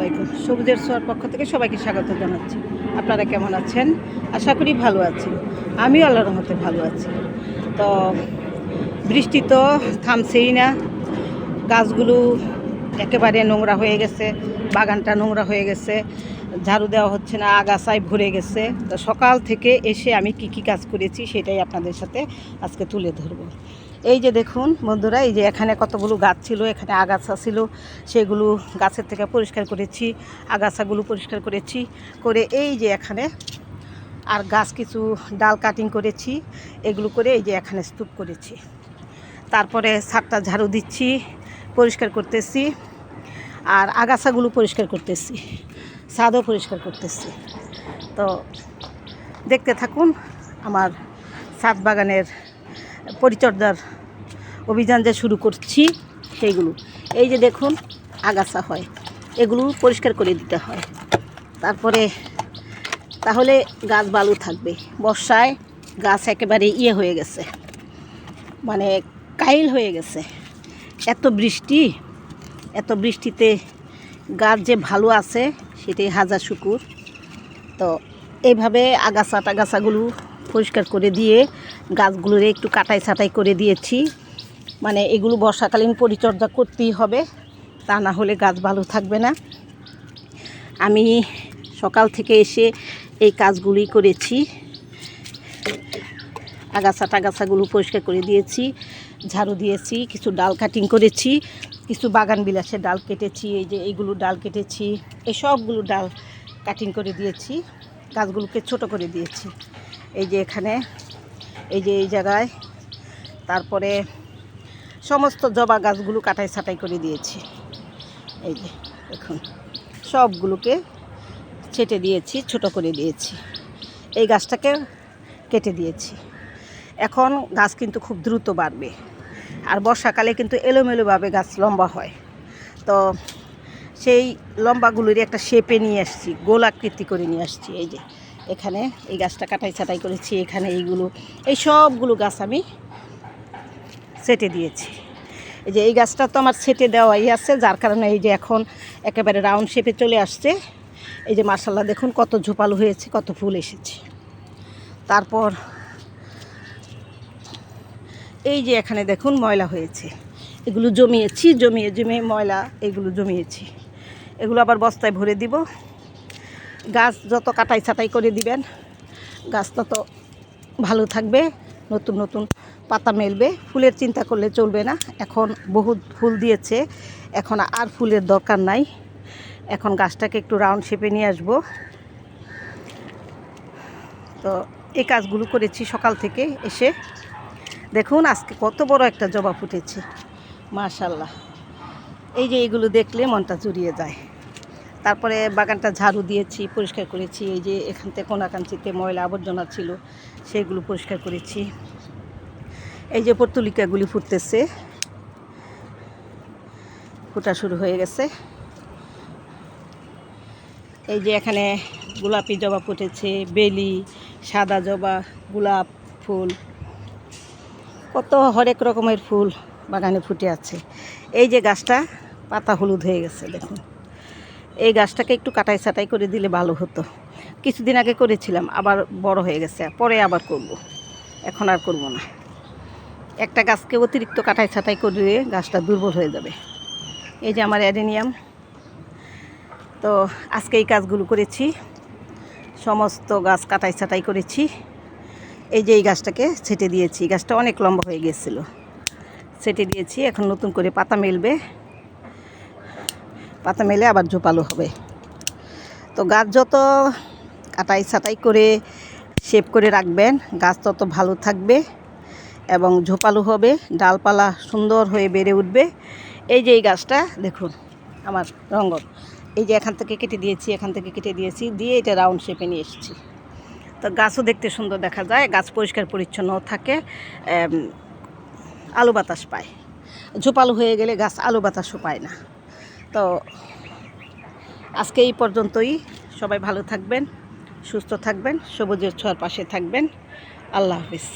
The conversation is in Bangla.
আলাইকুম। সবুজের ছোঁয়ার পক্ষ থেকে সবাইকে স্বাগত জানাচ্ছি। আপনারা কেমন আছেন? আশা করি ভালো আছেন। আমিও আল্লাহর রহমতে ভালো আছি। তো বৃষ্টি তো থামছেই না। গাছগুলো একেবারে নোংরা হয়ে গেছে, বাগানটা নোংরা হয়ে গেছে। ঝাড়ু দেওয়া হচ্ছে না, আগাছায় ভরে গেছে। তো সকাল থেকে এসে আমি কি কি কাজ করেছি সেটাই আপনাদের সাথে আজকে তুলে ধরবো। এই যে দেখুন বন্ধুরা, এই যে এখানে কতগুলো গাছ ছিল, এখানে আগাছা ছিল, সেগুলো গাছের থেকে পরিষ্কার করেছি, আগাছাগুলো পরিষ্কার করেছি, করে এই যে এখানে আর গাছ কিছু ডাল কাটিং করেছি, এগুলো করে এই যে এখানে স্তূপ করেছি। তারপরে ছাদটা ঝাড়ু দিচ্ছি, পরিষ্কার করতেছি, আর আগাছাগুলো পরিষ্কার করতেছি, ছাদও পরিষ্কার করতেছি। তো দেখতে থাকুন আমার ছাদ বাগানের পরিচর্যার অভিযান যে শুরু করছি, সেইগুলো। এই যে দেখুন, আগাছা হয়, এগুলো পরিষ্কার করে দিতে হয়। তারপরে, তাহলে গাছ ভালো থাকবে। বর্ষায় গাছ একেবারে ইয়ে হয়ে গেছে মানে কাইল হয়ে গেছে। এত বৃষ্টি, এত বৃষ্টিতে গাছ যে ভালো আছে, সেটাই হাজার শুকুর। তো, এইভাবে আগাছা টাগাছাগুলো পরিষ্কার করে দিয়ে গাছগুলোরে একটু কাটাই ছাটাই করে দিয়েছি। মানে এগুলো বর্ষাকালীন পরিচর্যা করতেই হবে, তা না হলে গাছ ভালো থাকবে না। আমি সকাল থেকে এসে এই কাজগুলি করেছি। আগাছা টাগাছাগুলো পরিষ্কার করে দিয়েছি, ঝাড়ু দিয়েছি, কিছু ডাল কাটিং করেছি, কিছু বাগান বিলাসের ডাল কেটেছি, এই যে এইগুলো ডাল কেটেছি, এই সবগুলো ডাল কাটিং করে দিয়েছি, গাছগুলোকে ছোট করে দিয়েছি। এই যে এখানে, এই যে এই জায়গায়। তারপরে সমস্ত জবা গাছগুলো কাটাই ছাটাই করে দিয়েছি। এই যে, দেখুন, সবগুলোকে ছেটে দিয়েছি, ছোট করে দিয়েছি। এই গাছটাকে কেটে দিয়েছি। এখন গাছ কিন্তু খুব দ্রুত বাড়বে। আর বর্ষাকালে কিন্তু এলোমেলোভাবে গাছ লম্বা হয়। তো সেই লম্বাগুলোরই একটা শেপে নিয়ে আসছি, গোল আকৃতি করে নিয়ে আসছি, এই যে। এখানে এই গাছটা কাটাই ছাটাই করেছি, এখানে এইগুলো, এই সবগুলো গাছ আমি সেটে দিয়েছি। এই যে এই গাছটা তো আমার সেটে দেওয়াই আছে, যার কারণে এই যে এখন একেবারে রাউন্ড শেপে চলে আসছে। এই যে মার্শাল্লাহ দেখুন কত ঝোপালো হয়েছে, কত ফুল এসেছে। তারপর এই যে এখানে দেখুন ময়লা হয়েছে। এগুলো জমিয়েছি, জমিয়ে জমিয়ে ময়লা এগুলো জমিয়েছি। এগুলো আবার বস্তায় ভরে দিব। গাছ যত কাটাই ছাটাই করে দিবেন, গাছ তত ভালো থাকবে, নতুন নতুন পাতা মেলবে, ফুলের চিন্তা করলে চলবে না। এখন বহুত ফুল দিয়েছে, এখন আর ফুলের দরকার নাই। এখন গাছটাকে একটু রাউন্ড শেপে নিয়ে আসব। তো এই কাজগুলো করেছি সকাল থেকে এসে। দেখুন, আজকে কত বড় একটা জবা ফুটেছে মাশাল্লাহ এই যে এইগুলো দেখলে মনটা জুড়িয়ে যায়। তারপরে বাগানটা ঝাড়ু দিয়েছি, পরিষ্কার করেছি, এই যে এখান থেকে কোনাকাঞ্চিতে ময়লা আবর্জনা ছিল, সেগুলো পরিষ্কার করেছি। এই যে পর্তুলিকাগুলি ফুটতেছে, ফুটা শুরু হয়ে গেছে। এই যে এখানে গোলাপি জবা ফুটেছে, বেলি, সাদা জবা, গোলাপ ফুল, কত হরেক রকমের ফুল বাগানে ফুটে আছে। এই যে গাছটা পাতা হলুদ হয়ে গেছে, দেখুন। এই গাছটাকে একটু কাটাই ছাটাই করে দিলে ভালো হতো। কিছুদিন আগে করেছিলাম, আবার বড় হয়ে গেছে, পরে আবার করব। এখন আর করব না। একটা গাছকে অতিরিক্ত কাটাই ছাটাই করে গাছটা দুর্বল হয়ে যাবে। এই যে আমার অ্যাডেনিয়াম। তো আজকে এই কাজগুলো করেছি। সমস্ত গাছ কাটাই ছাটাই করেছি। এই যে এই গাছটাকে ছেটে দিয়েছি। গাছটা অনেক লম্বা হয়ে গিয়েছিল ছেটে দিয়েছি, এখন নতুন করে পাতা মেলবে। পাতা মেলে আবার ঝোপালো হবে। তো গাছ যত কাটাই ছাটাই করে শেপ করে রাখবেন, গাছ তত ভালো থাকবে এবং ঝোপালো হবে, ডালপালা সুন্দর হয়ে বেড়ে উঠবে। এই যে এই গাছটা, দেখুন আমার রঙ্গন। এই যে এখান থেকে কেটে দিয়েছি, এখান থেকে কেটে দিয়েছি, দিয়ে এটা রাউন্ড শেপে নিয়ে এসেছি। তো গাছও দেখতে সুন্দর দেখা যায়, গাছ পরিষ্কার পরিচ্ছন্ন থাকে আলো বাতাস পায়। ঝোপালো হয়ে গেলে গাছ আলো বাতাসও পায় না। তো আজকে এই পর্যন্তই। সবাই ভালো থাকবেন, সুস্থ থাকবেন, সবুজের ছোঁয়ার পাশে থাকবেন। আল্লাহ হাফিজ।